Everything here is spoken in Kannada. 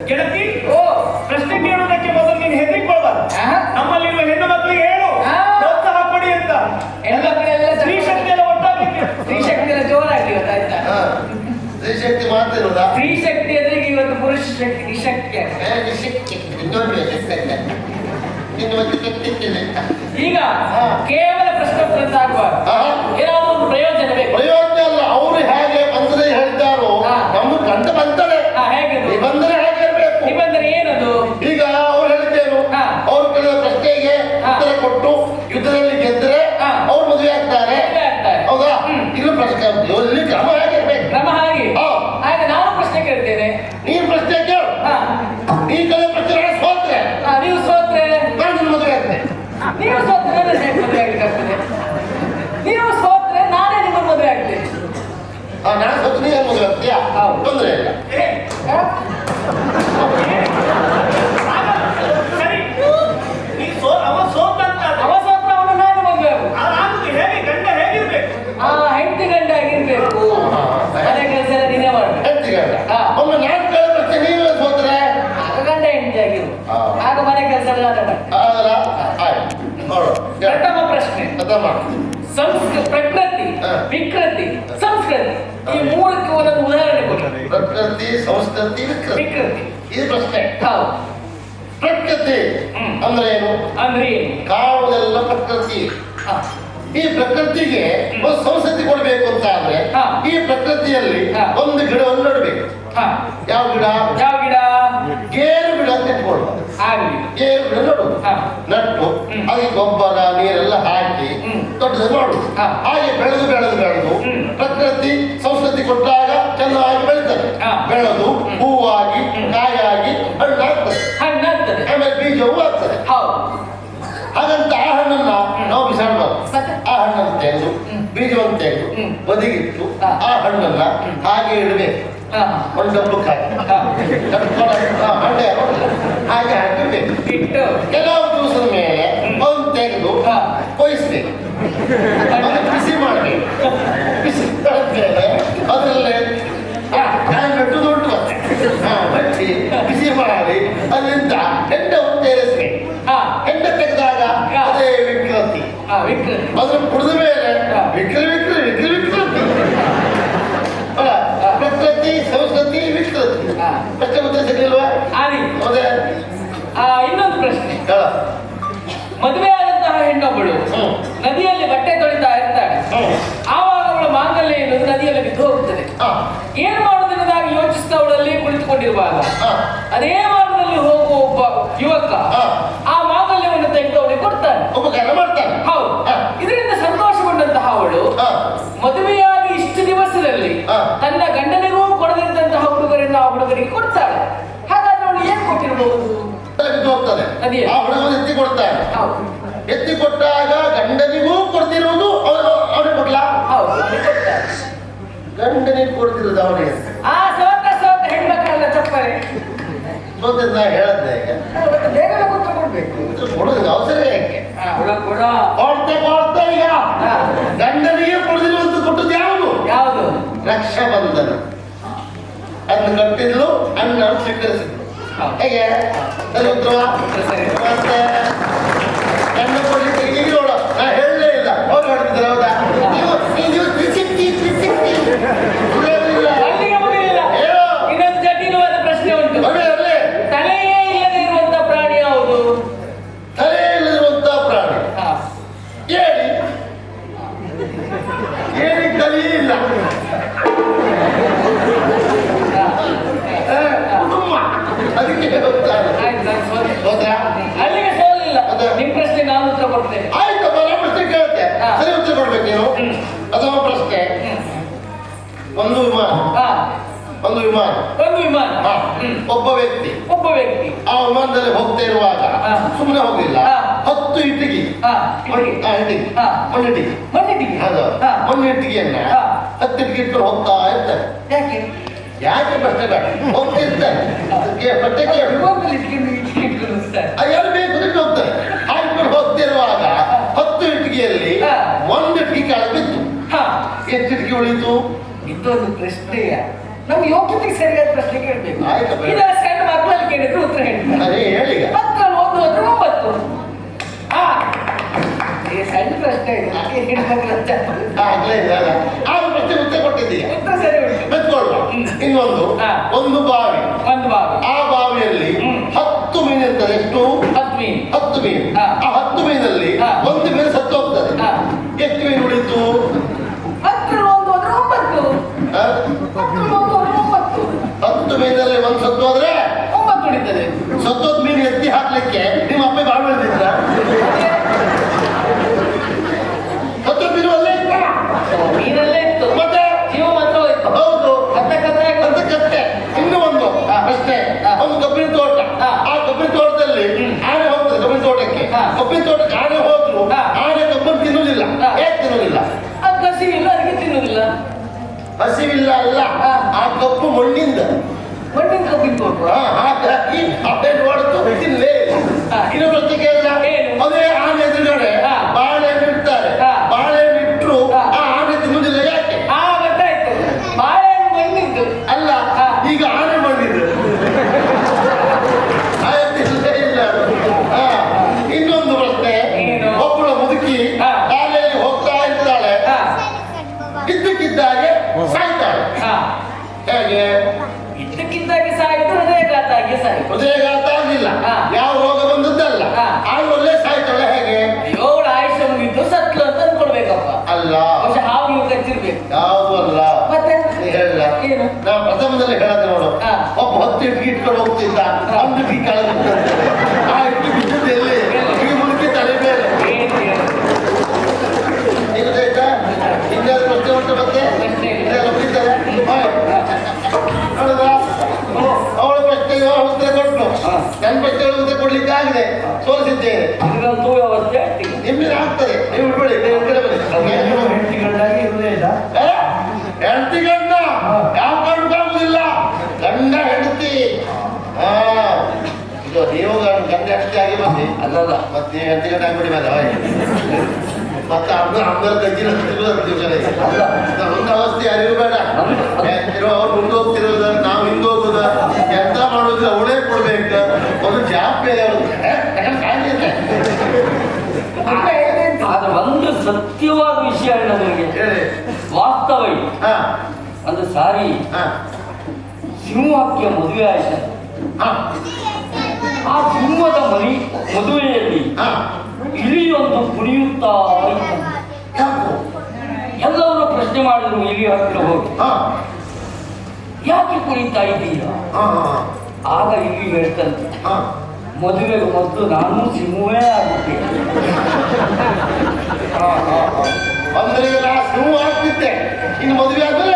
ಗೆಳತಿ ಓ ಪ್ರಶ್ನೆ ಕೇಳುವುದಕ್ಕೆ ಮೊದಲು ನೀನು ಹೆದರಿಕೊಳ್ಬಾರ್ದು ಆ? ನಮ್ಮಲ್ಲಿರುವ ಹೆಣ್ಣು ಮಕ್ಕಳಿಗೆ ಹೇಳು. ಪ್ರೋತ್ಸಾಹ ಕೊಡಿ ಅಂತ. ಎಲ್ಲ ಕಡೆ ಎಲ್ಲ ಸ್ತ್ರೀ ಶಕ್ತಿ ಎಲ್ಲ ಒಟ್ಟಾಗಿ ಸ್ತ್ರೀ ಶಕ್ತಿ ಎಲ್ಲ ಜೋರಾಗಿ ಇವತ್ತು ಆಯ್ತಾ ಹಾ. ಸ್ತ್ರೀ ಶಕ್ತಿ ಮಾತ್ರ ಸ್ತ್ರೀ ಶಕ್ತಿ ಎದುರಿಗೆ ಇವತ್ತು ಪುರುಷ ಶಕ್ತಿ ನಿಶಕ್ತಿ ಈಗ. ಕೇವಲ ಪ್ರಶ್ನೆ ಆಗುವಾಗ ಒಂದು ಪ್ರಯೋಜನ ಬೇಕು. ಪ್ರಯೋಜನ ಅಲ್ಲ ಅವರು ಹೇಗೆ ಬಂದ್ರೆ ಹೇಳ್ತಾರೋ ಹಾ. ನಮ್ಗೆ ಕಂಡು ಬಂದರೆ ಬಂದ್ರೆ ಹೇಗೆ ಇರಬೇಕು ನಿಬಂಧನೆ ಏನದು? ಪ್ರಥಮ ಪ್ರಶ್ನೆ. ಅದಮ್ಮ ಸಂಸ್ಕೃತಿ ಪ್ರಕೃತಿ. ವಿಕೃತಿ ಸಂಸ್ಕೃತಿ. ಈ ಮೂರಕ್ಕೆ ಒಂದೊಂದು ಉದಾಹರಣೆ ಕೊಡಿ. ಪ್ರಕೃತಿ ಸಂಸ್ಕೃತಿ ವಿಕೃತಿ. ಇದು ಪ್ರಶ್ನೆ. ಹೌದು. ಪ್ರಕೃತಿ. ಅಂದ್ರೆ ಏನು? ಅಂದ್ರೆ ಏನು? ಕಾಣುವುದೆಲ್ಲ ಪ್ರಕೃತಿ. ಈ ಪ್ರಕೃತಿಗೆ ಒಂದು ಸಂಸ್ಕೃತಿ ಕೊಡಬೇಕು ಅಂತ ಆದ್ರೆ. ಈ ಪ್ರಕೃತಿಯಲ್ಲಿ. ಒಂದು ಗಿಡವನ್ನು ನೆಡಬೇಕು. ಹಾ. ಯಾವ ಗಿಡ? ಯಾವ ಗಿಡ? ಗೇರು ಗಿಡ ಅಂತ ಇಟ್ಕೊಳ್ಬಾರ್ದು ನಟ್ಟು. ಅದಕ್ಕೆ ಗೊಬ್ಬರ ನೀರೆಲ್ಲ ಹಾಕಿ. ದೊಡ್ಡದು ಮಾಡುದು ಹಾ. ಹಾಗೆ ಬೆಳೆದು ಬೆಳೆದು ಬೆಳೆದು. ಪ್ರಕೃತಿ ಸಂಸ್ಕೃತಿ ಕೊಟ್ಟಾಗ ಚೆನ್ನಾಗಿ ಬೆಳೀತದೆ. ಬೆಳೆದು ಹೂವಾಗಿ ಕಾಯಾಗಿ ಹಣ್ಣಾಗ್ತದೆ ಹಣ್ಣಾಗ್ತದೆ ಆಮೇಲೆ ಬೀಜವೂ ಆಗ್ತದೆ ಹಾಗಂತ ಆ ಹಣ್ಣನ್ನ ನಾವು ಬಿಸಾಡಬಾರ್ದು? ಆ ಹಣ್ಣನ್ನು ತೆಗೆದು. ಬೀಜವನ್ನು ತೆಗೆದು. ಬದಿಗಿಟ್ಟು. ಆ ಹಣ್ಣನ್ನ ಹಾಗೆ ಇಡಬೇಕು. ಒಂದು ಡಬ್ಬು ಕಾಯಿ ಹಾ. ಕಟ್ಕೊಂಡು ಆ ಹಣ್ಣೆ ಹಾಗೆ. ಹಾಕಿರ್ಬೇಕು ಇಟ್ಟು. ಕೆಲವು ದಿವಸದ ಮೇಲೆ ಒಂದು ತೆಗೆದು. ಕೊಯ್ಸ್ಬೇಕು ಬಿಸಿ ಮಾಡಬೇಕು ಏನು ಯೋಚಿಸ್ತಾ ಅವಳಲ್ಲಿ ಕುಳಿತುಕೊಂಡಿರುವಾಗ. ಅದೇ ಮಾರ್ಗದಲ್ಲಿ ಹೋಗುವ ಒಬ್ಬ ಯುವಕ. ಆ ಮಾಂಗಲ್ಯವನ್ನು ತೆಗೆದು ಅವಳಿಗೆ ಕೊಡ್ತಾನೆ ಉಪಕಾರ ಮಾಡ್ತಾನೆ ಹೌದು ಇದರಿಂದ ಸಂತೋಷಗೊಂಡಂತಹ ಅವಳು. ಮದುವೆಯಾಗಿ ಇಷ್ಟು ದಿವಸದಲ್ಲಿ. ತನ್ನ ಗಂಡನಿಗೂ ಕೊಡದಿದ್ದಂತಹ ಹುಡುಗರಿಂದ ಆ ಹುಡುಗರಿಗೆ ಕೊಡ್ತಾಳೆ ಹಾಗಾದ್ರೆ ಅವಳು ಏನ್ ಕೊಟ್ಟಿರಬಹುದು. ಆ ಹುಡುಗನು ಎತ್ತಿ ಕೊಡ್ತಾಳೆ ಹೌದು ಎತ್ತಿ ಕೊಟ್ಟಾಗ ಗಂಡನಿಗೂ ಗಂಡನಿಗೆ ಕೊಡ್ತಿರೋದು ಅವನಿಗೆ. ಆ ಸೋತ ಹೇಳದ್ದೆ ಈಗ. ಕೊಡೋದಕ್ಕೆ ಅವಸರ ಯಾಕೆ? ಕೊಡ್ತೆ ಕೊಡ್ತೆ ಈಗ. ಗಂಡನಿಗೆ ಕೊಡದಿರುವಂತ ಕೊಟ್ಟದ್ದು ಯಾವುದು? ಯಾವುದು? ರಕ್ಷಾಬಂಧನ. ಅದನ್ನು ಕಟ್ಟಿದ್ಲು ಅಣ್ಣ ಸ್ವೀಕರಿಸಿದ್ಲು ಹೌದು. ಹೇಗೆ? ಸರಿ ಉತ್ತರವಾ ಸರಿ. ಮತ್ತೆ ಗಂಡ ಕೊಡ್ಲಿಕ್ಕೆ ಈಗ ನೋಡು ನಾ ಹೇಳಲೇ ಇಲ್ಲ. ಅವ್ರು ಹೇಳ್ತಿದ್ರು ಹೌದಾ? ಇನ್ನೊಂದು ಜಟಿಲವಾದ ಪ್ರಶ್ನೆ ಉಂಟು. ತಲೆಯೇ ಇಲ್ಲದೆ ಇರುವಂತ ಪ್ರಾಣಿ ಯಾವುದು? ತಲೆ ಇಲ್ಲದಿರುವಂತ ಪ್ರಾಣಿ. ಏಳಿ ಏಳಿ ತಲೆಯೇ ಇಲ್ಲ. ಕುಟುಂಬ. ಅದಕ್ಕೆ ಗೊತ್ತಾಗ ಆಯ್ತು, ನಾನು ಸೋತೆ. ಹೌದಾ ಅಲ್ಲಿಗೆ ಸೋಲಿಲ್ಲ ನಿಮ್ಮ ಪ್ರಶ್ನೆ ನಾನು ಉತ್ತರ ಕೊಡ್ತೇನೆ. ಆಯ್ತಪ್ಪ ನಾನು ಪ್ರಶ್ನೆ ಕೇಳ್ತೆ ಹಾ. ಸರಿ ಉತ್ತರ ಕೊಡ್ಬೇಕು ನೀವು. ಅಥವಾ ಪ್ರಶ್ನೆ. ಒಂದು ವಿಮಾನ. ಹಾ. ಒಂದು ವಿಮಾನ. ಒಂದು ವಿಮಾನ. ಹಾ. ಒಬ್ಬ ವ್ಯಕ್ತಿ. ಒಬ್ಬ ವ್ಯಕ್ತಿ. ಆ ವಿಮಾನದಲ್ಲಿ ಹೋಗ್ತಾ ಇರುವಾಗ. ಸುಮ್ಮನೆ ಹೋಗಲಿಲ್ಲ. ಹತ್ತು ಇಟ್ಟಿಗೆ. ಮಣ್ಣಿಟ್ಟಿಗೆ. ಮಣ್ಣಿಟ್ಟಿಗೆ. ಹೌದು. ಮಣ್ಣಿಟ್ಟಿಗೆಯನ್ನ. ಹತ್ತು ಇಟ್ಟಿಗೆ ಇಟ್ಕೊಂಡು ಹೋಗ್ತಾ ಇರ್ತಾರೆ. ಯಾಕೆ? ಯಾಕೆ ಪ್ರಶ್ನೆ ಬೇಡ. ಹೋಗ್ತಿರ್ತಾರೆ ಅದಕ್ಕೆ ಪ್ರತ್ಯೇಕ ಕೇಳು ಕೇಳಿಲ್ಲ ನಮ್ ಯೋಗ್ಯತೆಗೆ ಸರಿಯಾದ ಪ್ರಶ್ನೆ ಕೇಳಬೇಕು. ಸಣ್ಣ ಮಕ್ಕಳಲ್ಲಿ ಕೇಳಿದ್ರು ಉತ್ತರ ಹೇಳ್ತಾರೆ. ಮಕ್ಕಳು ಓದುವಂದ್ರೆ ಒಂಬತ್ತು. ಹಾ ಸಣ್ಣ ಪ್ರಶ್ನೆ ಉತ್ತರ ಸರಿ ಇನ್ನೊಂದು. ಒಂದು ಬಾವಿ. ಒಂದು ಬಾವಿ. ಆ ಬಾವಿಯಲ್ಲಿ ಹತ್ತು ಮೀನು ಇರ್ತದೆ. ಎಷ್ಟು? ಹತ್ತು ಮೀನು. ಹತ್ತು ಮೀನು. ಎತ್ತಿ ಹಾಕ್ಲಿಕ್ಕೆ ನಿಮ್ಮ ಅಪ್ಪ ಬಾಳು ಬೆಳೆದಿದ್ರ ಹತ್ತು ಮೀನು ಅಲ್ಲೇ ಇತ್ತ ನೀರಲ್ಲೇ ಇತ್ತು ಮತ್ತೆ? ಜೀವ ಮಾತ್ರ ಹೋಯ್ತು. ಹೌದು. ಕತ್ತೆ ಕತ್ತೆ ಇನ್ನು ಒಂದು. ಅಷ್ಟೇ. ಒಂದು ಕಬ್ಬಿನ ತೋಟ. ಆ ಕಬ್ಬಿನ ತೋಟದಲ್ಲಿ ಆನೆ ಹೋಗ್ತದೆ ಕಬ್ಬಿನ ತೋಟಕ್ಕೆ. ಕಬ್ಬಿನ ತೋಟಕ್ಕೆ ಆನೆ ಹೋದ್ರು. ಆನೆ ಕಬ್ಬನ್ನು ತಿನ್ನುವುದಿಲ್ಲ. ಯಾಕೆ ತಿನ್ನುವುದಿಲ್ಲ ಅದು ಕಸಿವಿಲ್ಲ ಅದಕ್ಕೆ ತಿನ್ನುವುದಿಲ್ಲ ಹಸಿವಿಲ್ಲ ಅಲ್ಲ. ಆ ಕಪ್ಪು ಮಣ್ಣಿಂದ. ಮಣ್ಣಿನ ಕಬ್ಬಿನ ತೋಟ. ಹಾ. ಹೇಗೆ? ಇದ್ದಕ್ಕಿದ್ದಾಗೆ ಸಾಯಿತು ಹೃದಯಘಾತಾಗಿ ಸಾಯಿತು. ಹೃದಯಘಾತ ಆಗಲಿಲ್ಲ ಯಾವ ರೋಗ ಬಂದದ್ದಲ್ಲ. ಹಾ. ಒಳ್ಳೆ ಸಾಯ್ತಾಳೆ ಹೇಗೆ? ಏಳು ಆಯುಷ್ಯ ಮುಗಿದ್ದು ಸತ್ಲು ಅಂತ ಅನ್ಕೊಳ್ಬೇಕಪ್ಪ. ಅಲ್ಲ. ಬಹುಶಃ ಹಾವು ನೀವು ಕಚ್ಚಿರ್ಬೇಕು. ಯಾವುದು ಅಲ್ಲ. ಮತ್ತೆ? ಹೇಳಲ್ಲ ಏನು? ನಾ ಪ್ರಥಮದಲ್ಲಿ ಹೇಳಿದೆ ನೋಡು. ಒಬ್ಬ ಹತ್ತು ಇಟ್ಕೊಂಡು ಹೋಗ್ತಿದ್ದ. ಒಂದು ಕೀ ಕೆಳಗೆ ಆಗಿ ಬಂದಿ. ಅಲ್ಲಲ್ಲ. ಮತ್ತೆ ನೀವು ಗಂಟೆ ಆಗ್ಬಿಡಿ ಮೇಲೆ. ಮತ್ತೆ ಅಮ್ಮ ಅಮ್ಮರ ತಗ್ಗಿನ ಒಂದು ಅವಸ್ಥೆ ಅರಿವು ಬೇಡ. ಇರೋ ಅವ್ರು ಮುಂದೆ ಹೋಗ್ತಿರೋದ ನಾವು ಹಿಂದೆ ಹೋಗುದ ಎಂತ ಮಾಡೋದು ಅವಳೇ ಕೊಡ್ಬೇಕು. ಒಂದು ಜಾಬ್ ಬೇರೆ ಆದ್ರೆ ಒಂದು ಸತ್ಯವಾದ ವಿಷಯ ನಮಗೆ. ವಾಸ್ತವ ಒಂದು ಸಾರಿ ಸಿಂಹಕ್ಕೆ ಮದುವೆ ಆಯ್ತು. ಆ ಸಿಂಹದ ಮರಿ ಮದುವೆಯಲ್ಲಿ ಇಲಿಯೊಂದು ಕುಣಿಯುತ್ತಾ ಎಲ್ಲವನ್ನು ಪ್ರಶ್ನೆ ಮಾಡಿದ್ರು ಇಲಿ ಹತ್ತಿರ ಹೋಗಿ ಯಾಕೆ ಕುಣಿತಾ ಇದ್ದೀರಾ ಹಾ ಆಗ ಇಲ್ಲಿ ಹೇಳ್ತಂತೆ ಹಾ ಮದುವೆಗೆ ಮೊದಲು ನಾನು ಸಿಂಹವೇ ಆಗುತ್ತೆ ಹಾ, ಹಾ, ಹಾ. ಅಂದ್ರೆ ಈಗ ನಾ ಸಿಂಹ ಆಗ್ತಿದ್ದೆ ಇನ್ನು ಮದುವೆ ಆದ್ಮೇಲೆ